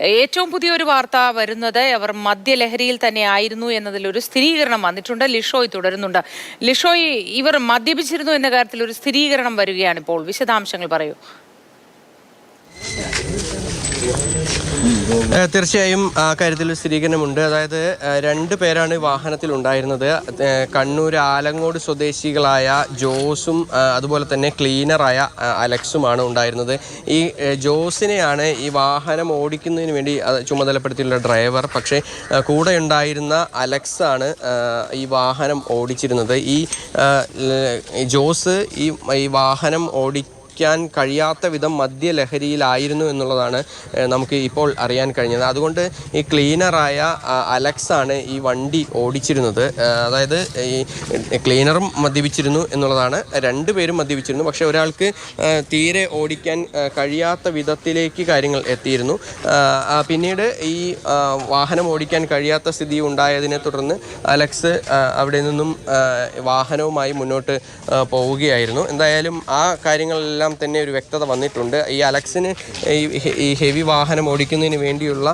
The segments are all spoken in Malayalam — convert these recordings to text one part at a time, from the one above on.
ഏറ്റവും പുതിയൊരു വാർത്ത വരുന്നത് അവർ മദ്യലഹരിയിൽ തന്നെ ആയിരുന്നു എന്നതിൽ ഒരു സ്ഥിരീകരണം വന്നിട്ടുണ്ട്. ലിഷോയ് തുടരുന്നുണ്ട്. ലിഷോയ് ഇവർ മദ്യപിച്ചിരുന്നു എന്ന കാര്യത്തിൽ ഒരു സ്ഥിരീകരണം വരികയാണ് ഇപ്പോൾ. വിശദാംശങ്ങൾ പറയൂ. തീർച്ചയായും ആ കാര്യത്തിൽ സ്ഥിരീകരണമുണ്ട് അതായത് രണ്ട് പേരാണ് വാഹനത്തിൽ ഉണ്ടായിരുന്നത് കണ്ണൂർ ആലങ്ങോട് സ്വദേശികളായ ജോസും അതുപോലെ തന്നെ ക്ലീനറായ അലക്സുമാണ് ഉണ്ടായിരുന്നത്. ഈ ജോസിനെയാണ് ഈ വാഹനം ഓടിക്കുന്നതിന് വേണ്ടി ചുമതലപ്പെടുത്തിയുള്ള ഡ്രൈവർ. പക്ഷേ കൂടെ ഉണ്ടായിരുന്ന അലക്സാണ് ഈ വാഹനം ഓടിച്ചിരുന്നത്. ഈ ജോസ് ഈ വാഹനം ഓടി ക്കാൻ കഴിയാത്ത വിധം മദ്യലഹരിയിലായിരുന്നു എന്നുള്ളതാണ് നമുക്ക് ഇപ്പോൾ അറിയാൻ കഴിഞ്ഞത്. അതുകൊണ്ട് ഈ ക്ലീനറായ അലക്സ് ആണ് ഈ വണ്ടി ഓടിച്ചിരുന്നത്. അതായത് ഈ ക്ലീനറും മദ്യപിച്ചിരുന്നു എന്നുള്ളതാണ്. രണ്ടുപേരും മദ്യപിച്ചിരുന്നു. പക്ഷേ ഒരാൾക്ക് തീരെ ഓടിക്കാൻ കഴിയാത്ത വിധത്തിലേക്ക് കാര്യങ്ങൾ എത്തിയിരുന്നു. പിന്നീട് ഈ വാഹനം ഓടിക്കാൻ കഴിയാത്ത സ്ഥിതി ഉണ്ടായതിനെ തുടർന്ന് അലക്സ് അവിടെ നിന്നും വാഹനവുമായി മുന്നോട്ട് പോവുകയായിരുന്നു. എന്തായാലും ആ കാര്യങ്ങളെല്ലാം തന്നെ ഒരു വ്യക്തത വന്നിട്ടുണ്ട്. ഈ അലക്സിന് ഈ ഹെവി വാഹനം ഓടിക്കുന്നതിന് വേണ്ടിയുള്ള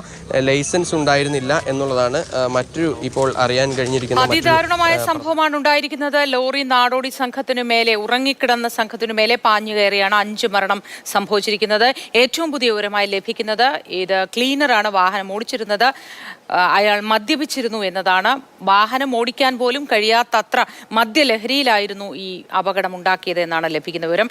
ലൈസൻസ് ഉണ്ടായിരുന്നില്ല എന്നുള്ളതാണ് മറ്റൊരു ഇപ്പോൾ അറിയാൻ കഴിഞ്ഞിരിക്കുന്ന അതിദാരുണമായ സംഭവമാണ് ഉണ്ടായിരിക്കുന്നത്. ലോറി നാടോടി സംഘത്തിനു മേലെ ഉറങ്ങിക്കിടന്ന സംഘത്തിനു മേലെ പാഞ്ഞു കയറിയാണ് അഞ്ച് മരണം സംഭവിച്ചിരിക്കുന്നത്. ഏറ്റവും പുതിയ വിവരമായി ലഭിക്കുന്നത് ഇത് ക്ലീനറാണ് വാഹനം ഓടിച്ചിരുന്നത്. അയാൾ മദ്യപിച്ചിരുന്നു എന്നതാണ്. വാഹനം ഓടിക്കാൻ പോലും കഴിയാത്തത്ര മദ്യലഹരിയിലായിരുന്നു ഈ അപകടം ഉണ്ടാക്കിയത് എന്നാണ് ലഭിക്കുന്ന വിവരം.